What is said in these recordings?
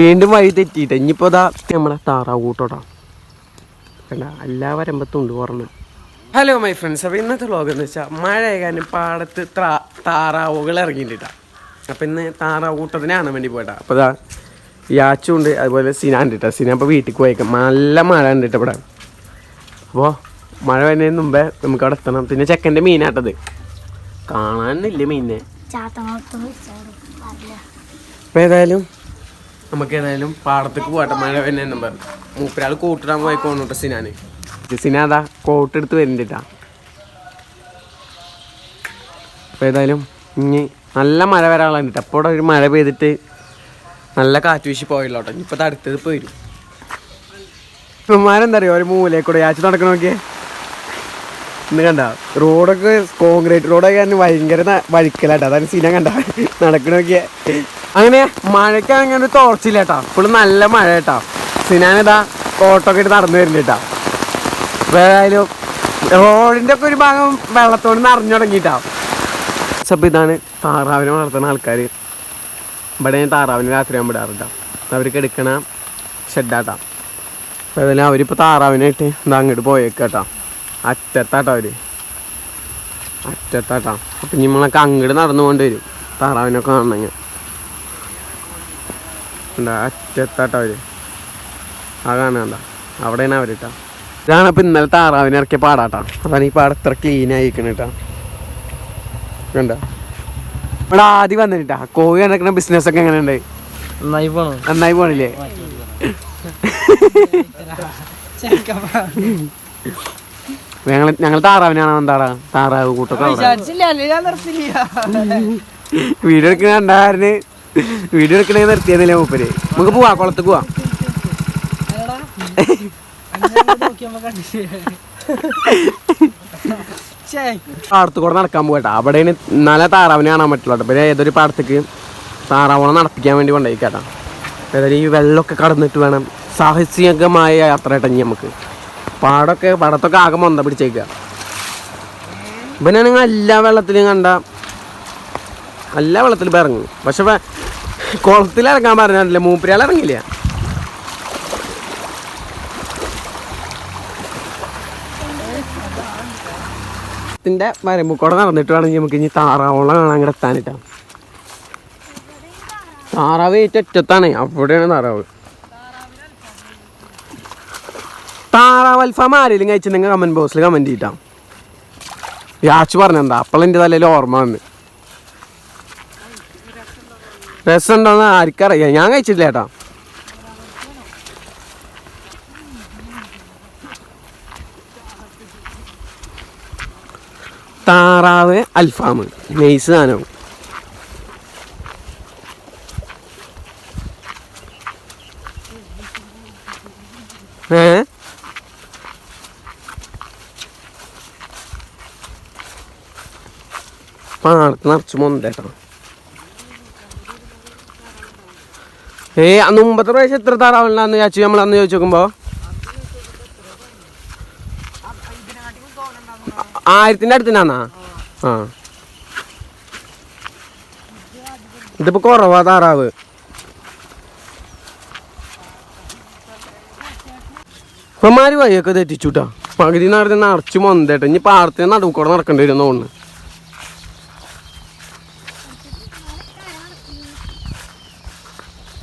വീണ്ടും വഴി തെറ്റിയിട്ട്. ഇനിയിപ്പോ ഇതാ നമ്മളെ താറാവ് കൂട്ടോടാ. കണ്ട എല്ലാ വരമ്പത്തും ഉണ്ട് ഓർമ്മ ഹലോ മൈ ഫ്രണ്ട്സ് അപ്പോൾ ഇന്നത്തെ ലോകം എന്ന് വെച്ചാൽ മഴ കാരണം പാടത്ത് താ താറാവുകൾ ഇറങ്ങിയിട്ടാ അപ്പം ഇന്ന് താറാവ് കൂട്ടത്തിനാണ് വേണ്ടി പോയിട്ടാ അപ്പോൾ ഇതാ യാച്ചും ഉണ്ട് അതുപോലെ സിനാൻ ഉണ്ട് കേട്ടോ സിന ഇപ്പോൾ വീട്ടിൽ പോയേക്കാം. നല്ല മഴ ഉണ്ട് കേട്ടോ ഇവിടെ. അപ്പോൾ മഴ വരുന്നതിന് മുമ്പേ നമുക്ക് അവിടെ എത്തണം. പിന്നെ ചെക്കന്റെ മീനാട്ടത്. കാണാനില്ല മീനെ അപ്പൊ അപ്പോൾ ഏതായാലും നമുക്ക് ഏതായാലും പാടത്തേക്ക് പോകട്ടെ മഴ വരുന്നതെന്നും പറഞ്ഞു. മൂപ്പരാൾ കൂട്ടിടാൻ പോയി കേട്ടോ സിനാന്. സിനാതാ കോട്ടെടുത്ത് വരുന്നുണ്ടാ അപ്പോൾ ഏതായാലും ഇനി നല്ല മഴ വരാനുണ്ട് അപ്പോൾ ഇവിടെ ഒരു മഴ പെയ്തിട്ട് നല്ല കാറ്റ് വീശി പോയല്ലോട്ടോ. ഇനിയിപ്പോൾ ഇത് അടുത്തത് വരും. ഇപ്പന്മാരെന്താ അറിയോ? ഒരു മൂലയിൽ കൂടെ യാച്ച് നടക്കണ നോക്കിയേ. ഇന്ന് കണ്ട റോഡൊക്കെ കോൺക്രീറ്റ് റോഡൊക്കെ ഭയങ്കര വഴിക്കലാട്ടോ അതാണ് സീന കണ്ട നടക്കണ നോക്കിയേ. അങ്ങനെ മഴയ്ക്ക് അങ്ങനെ ഒരു തോർച്ചില്ല കേട്ടോ ഫുള്ള് നല്ല മഴ കേട്ടോ സിനാനിതാ ഓട്ടോ ഒക്കെ ഇട്ട് നടന്നു വരുന്നുണ്ട് കേട്ടോ ഏതായാലും റോഡിന്റെ ഒക്കെ ഒരു ഭാഗം വെള്ളത്തോട് നിറഞ്ഞു തുടങ്ങിട്ടാ അപ്പം ഇതാണ് താറാവിനെ വളർത്തുന്ന ആൾക്കാർ ഇവിടെ ഞാൻ താറാവിന് രാത്രി ആകുമ്പോൾ ഇടാറുണ്ട് അവർക്ക് എടുക്കണ ഷെഡാട്ടാ അപ്പോൾ അതിൽ അവരിപ്പോൾ താറാവിനായിട്ട് ഇതാ അങ്ങോട്ട് പോയേക്കാട്ടാ അറ്റത്താട്ടോ അവർ. അറ്റത്താട്ടാ. അപ്പം നമ്മളൊക്കെ അങ്ങോട്ട് നടന്നു വരും. താറാവിനൊക്കെ കാണണമെങ്കിൽ. എന്താ അറ്റത്താട്ടോ അവർ. ആ കാണണ്ട അവിടെയാണ് അവരിട്ടാ ഇതാണ് ഇപ്പം ഇന്നലെ താറാവിനെ ഇറക്കിയ പാടാട്ടാ. അതാണ് ഈ പാടം ഇത്ര ക്ലീൻ ആയിരിക്കണം കേട്ടാ കണ്ട? ഇവിടെ ആദ്യം വന്നിട്ടാ. കോഴി നടക്കുന്ന ബിസിനസ് ഒക്കെ എങ്ങനെയുണ്ട്? നന്നായി പോണോ. നന്നായി പോണില്ലേ? ഞങ്ങൾ ഞങ്ങൾ താറാവിനാണ് എന്താടാ? താറാവ് കൂട്ടൊക്കെ വീഡിയോ എടുക്കണ കണ്ടാരന് വീഡിയോ എടുക്കണേ നിർത്തിയതില്ലേ മൂപ്പര്? നമുക്ക് പോവാ കുളത്ത് പോവാ. പാടത്ത് കൂടെ നടക്കാൻ പോകട്ടെ അവിടെയാണ് നല്ല താറാവിനെ കാണാൻ പറ്റുള്ളൂ കേട്ടോ. പിന്നെ ഏതൊരു പാടത്തേക്ക് താറാവോളം നടപ്പിക്കാൻ വേണ്ടി കൊണ്ടുപോയിക്കാട്ടാ ഏതായാലും ഈ വെള്ളമൊക്കെ കടന്നിട്ട് വേണം. സാഹസികമായ യാത്ര കേട്ടോ ഇനി നമുക്ക്. പാടൊക്കെ പാടത്തൊക്കെ ആകെ മൊന്ത പിടിച്ചേക്കുക ഇവനാണെങ്കിൽ എല്ലാ വെള്ളത്തിലും കണ്ട എല്ലാ വെള്ളത്തിലും ഇറങ്ങും. പക്ഷെ കുളത്തിൽ ഇറങ്ങാൻ പറഞ്ഞില്ല മൂപ്പരിയാൾ ഇറങ്ങില്ല ത്തിന്റെ മരമ്പൂക്കോടെ നടന്നിട്ട് വേണമെങ്കിൽ നമുക്ക് ഇനി താറാവോളം കാണാൻ കൂടെ എത്താനിട്ടാ. താറാവ് ഏറ്റവും ഒറ്റത്താണ് അവിടെയാണ് താറാവ്. താറാവ് അൽഫാം ആരെങ്കിലും കഴിച്ചിട്ടുണ്ടെങ്കിൽ കമന്റ് ബോക്സിൽ കമന്റ് ചെയ്താ യാച്ച് പറഞ്ഞെന്താ? അപ്പോൾ എന്റെ തലയിൽ ഓർമ്മ വന്ന്. രസമുണ്ടോന്ന് ആർക്കറിയാം. ഞാൻ കഴിച്ചിട്ടില്ല ചേട്ടാ താറാവ് അൽഫാം നെയ്സ് സാധനവും. ഏ? പാടത്ത് നിറച്ച് മൊന്തേട്ടോ ഏ അന്ന് മുമ്പത്തെ പ്രാവശ്യം എത്ര താറാവുണ്ടെന്ന് ചാച്ചു നമ്മൾ അന്ന് ചോദിച്ചു നോക്കുമ്പോ? ആയിരത്തിന്റെ അടുത്തിനാന്നാ? ആ. ഇതിപ്പോ കുറവാ താറാവ്. ഇപ്പമാര് വഴിയൊക്കെ തെറ്റിച്ചുട്ടാ പകുതി നടന്ന് നിറച്ച് മൊന്തേട്ടോ ഇനി പാടത്തിന് നടുക്കൂടെ നടക്കേണ്ടി വരും തോന്നുന്നു.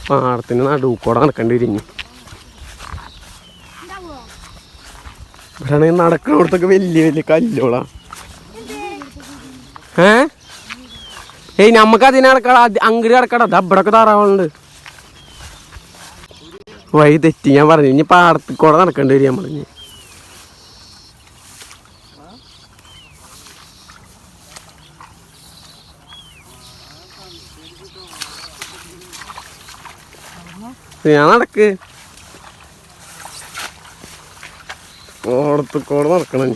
പാടത്തിന് നടുക്കൂടെ നടക്കേണ്ടി വരും ഇനി ഇവിടെയാണെങ്കിൽ നടക്കണോടത്തൊക്കെ വലിയ വലിയ കല്ലുകളാ ഏ? ഏയ് നമുക്ക് അതിനെ നടക്കട അങ്ങടി നടക്കട. ദബ്ബടൊക്കെ താറാവുണ്ട് വഴി തെറ്റി ഞാൻ പറഞ്ഞു. ഇനി പാടത്തിൽ കൂടെ നടക്കേണ്ടി വരും നമ്മൾ ഞാൻ നടക്ക്. ഓടത്ത് കൂടെ നടക്കണം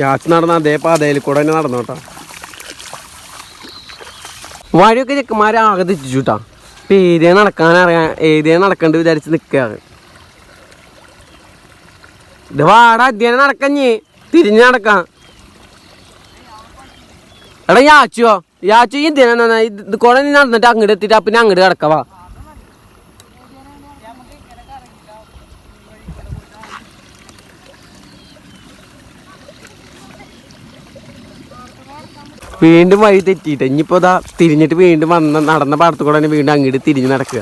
യാച്ച് നടന്ന അതേ പാതയിൽ കൂടെ തന്നെ നടന്നോട്ടാ വഴിയൊക്കെ ചെക്കന്മാരെ ആകെ തെറ്റിച്ചുട്ടാ ഇപ്പം ഏരിയ നടക്കാൻ അറിയാൻ ഏരിയ നടക്കണ്ട് വിചാരിച്ച് നിൽക്കാറ് ഇത് വാട അധ്യയനം നടക്കഞ്ഞ് തിരിഞ്ഞ് നടക്കാം. എടാ യാച്ചോ യാച്ചു ദിനം ഇത് കുറെ നടന്നിട്ട് അങ്ങോട്ട് എത്തിയിട്ട് പിന്നെ അങ്ങോട്ട് കിടക്കവാ വീണ്ടും വഴി തെറ്റിയിട്ട്. ഇനിയിപ്പോൾ ഇതാ തിരിഞ്ഞിട്ട് വീണ്ടും വന്ന നടന്ന പാടത്ത് കൂടെ തന്നെ വീണ്ടും അങ്ങോട്ട് തിരിഞ്ഞ് നടക്കുക.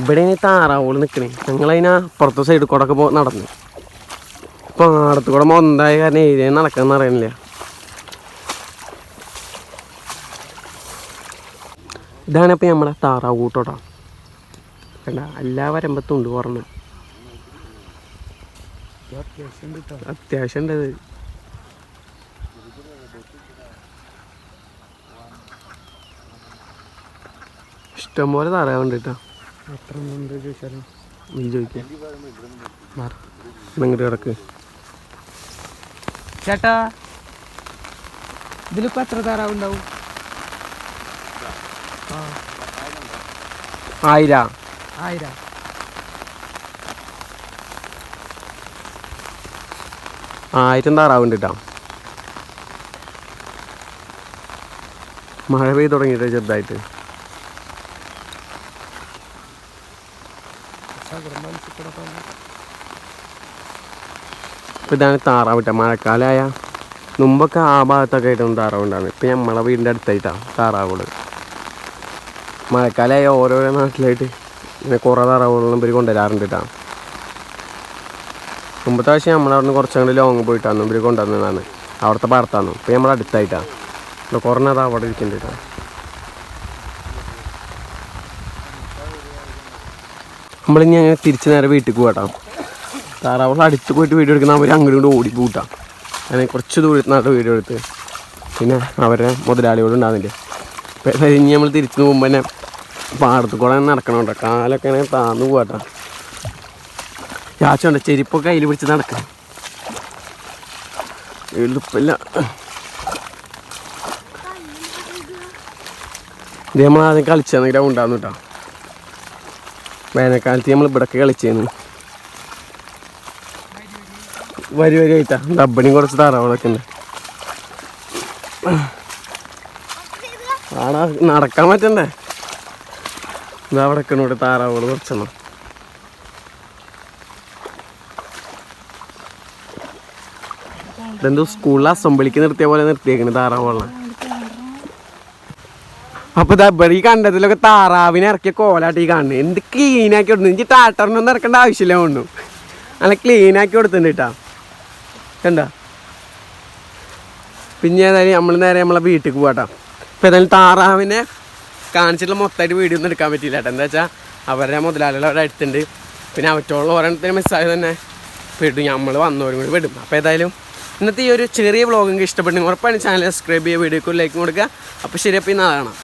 ഇവിടെ ഇനി താറാവുകൾ നിൽക്കണേ ഞങ്ങളതിനാ പുറത്തെ സൈഡിൽ കൂടെ ഒക്കെ നടന്നു. പാടത്ത് കൂടെ മൊന്തായ കാരണം ഏരിയ നടക്കാന്ന് അറിയണില്ല. ഇതാണ് ഇപ്പൊ നമ്മളെ താറാവ് കൂട്ടോട്ടോ കണ്ട? എല്ലാ വരമ്പത്തും ഉണ്ട് പറഞ്ഞു അത്യാവശ്യം ഉണ്ട് ഇഷ്ടംപോലെ താറാവുണ്ട് കേട്ടോ എത്ര ഉണ്ട് ചോദിച്ചാലും? നീ ചോദിക്കാം. ഇങ്ങോട്ട് കിടക്ക്? ചേട്ടാ ഇതിലിപ്പോ എത്ര താറാവുണ്ടാവും ആയിര. ആയിരം. ആയിരം താറാവുണ്ട് കേട്ടോ മഴ പെയ്ത് തുടങ്ങിയിട്ട് ചെറുതായിട്ട്? ഇപ്പം ഇതാണ് താറാവ് കേട്ടോ മഴക്കാലമായ മുമ്പൊക്കെ ആ ഭാഗത്തൊക്കെ ആയിട്ടൊന്നും താറാവ് ഉണ്ടാകുന്നത് ഇപ്പം നമ്മളെ വീടിന്റെ അടുത്തായിട്ടാണ് താറാവുകൾ മഴക്കാലമായ ഓരോരോ നാട്ടിലായിട്ട് ഇങ്ങനെ കുറേ താറാവുകളൊന്നും ഇവർ കൊണ്ടുവരാറുണ്ട് കേട്ടോ മുമ്പത്തെ പ്രാവശ്യം നമ്മളവിടെ നിന്ന് കുറച്ചങ്ങോട്ട് ലോങ് പോയിട്ടാണ് ഇവർ കൊണ്ടുവന്നതാണ്. അവിടുത്തെ പാടത്താണ്. ഇപ്പം നമ്മൾ ഇവിടെ കുറഞ്ഞത് അവിടെ ഇരിക്കേണ്ടി കേട്ടോ നമ്മളിനി അങ്ങനെ തിരിച്ചു നേരെ വീട്ടിൽ പോകട്ടോ താറാവുകൾ അടുത്ത് പോയിട്ട് വീഡിയോ എടുക്കുന്ന അവർ അങ്ങോട്ട് കൊണ്ട് ഓടി പോട്ടാം അങ്ങനെ കുറച്ച് ദൂരത്തിനകത്ത് വീഡിയോ എടുത്ത്. പിന്നെ അവരുടെ മുതലാളിയോട് ഉണ്ടാകുന്നില്ല അപ്പം ഇനി നമ്മൾ തിരിച്ചു പോകുമ്പോൾ തന്നെ പാടത്ത് കൂടെ നടക്കണം കേട്ടോ കാലൊക്കെ അങ്ങനെ താന്നു പോകട്ടോ ചാച്ചുണ്ട് ചെരിപ്പൊക്കെ കയ്യിൽ പിടിച്ച് നടക്കാം. എളുപ്പമില്ല. ഇത് നമ്മൾ ആദ്യം കളിച്ചാന്ന് ഗ്രൗണ്ടാന്ന് കേട്ടോ. വേനൽക്കാലത്ത് നമ്മൾ ഇവിടൊക്കെ കളിച്ചേന്ന് വരി വരി ആയിട്ടാ. ഡബണിയും കുറച്ച് താറാവളൊക്കെ ഉണ്ട് ആടാ നടക്കാൻ പറ്റണ്ടേ? ഇതാ അവിടെ ഇവിടെ താറാവുകൾ കുറച്ചെണ്ണം. ഇതെന്തോ സ്കൂളിൽ അസംബ്ലിക്ക് നിർത്തിയ പോലെ നിർത്തിയേക്കണ് താറാവുള്ള അപ്പൊ ഈ കണ്ടതിലൊക്കെ താറാവിനെ ഇറക്കിയ കോലാട്ടി കാണുന്നു. എന്ത് ക്ലീൻ ആക്കി കൊടുത്തു. എനിക്ക് ടാറ്ററിനൊന്നും ഇറക്കേണ്ട ആവശ്യമില്ല കൊണ്ടു നല്ല ക്ലീൻ ആക്കി കൊടുത്തിട്ടുണ്ട് കേട്ടാ കണ്ട? പിന്നെ ഏതായാലും നമ്മൾ നേരെ നമ്മളെ വീട്ടിൽ പോകാട്ടോ ഇപ്പം ഏതായാലും താറാവിനെ കാണിച്ചിട്ടുള്ള മൊത്തമായിട്ട് വീഡിയോ ഒന്നും എടുക്കാൻ പറ്റിയില്ല കേട്ടോ എന്താ വെച്ചാൽ അവരുടെ മുതലാളികൾ അവിടെ അടുത്തുണ്ട്. പിന്നെ അവറ്റോളം ഒരെണ്ണത്തിന് മിസ്സായി തന്നെ വിടും നമ്മൾ വന്നവരും കൂടി വിടും അപ്പോൾ ഏതായാലും ഇന്നത്തെ ഈ ഒരു ചെറിയ വ്ളോഗ് നിങ്ങൾക്ക് ഇഷ്ടപ്പെട്ടെങ്കിൽ ഉറപ്പാണ് ചാനൽ സബ്സ്ക്രൈബ് ചെയ്യുക വീഡിയോക്ക് ലൈക്ക് കൊടുക്കുക. അപ്പോൾ ശരി അപ്പോൾ ഇന്ന് കാണാം.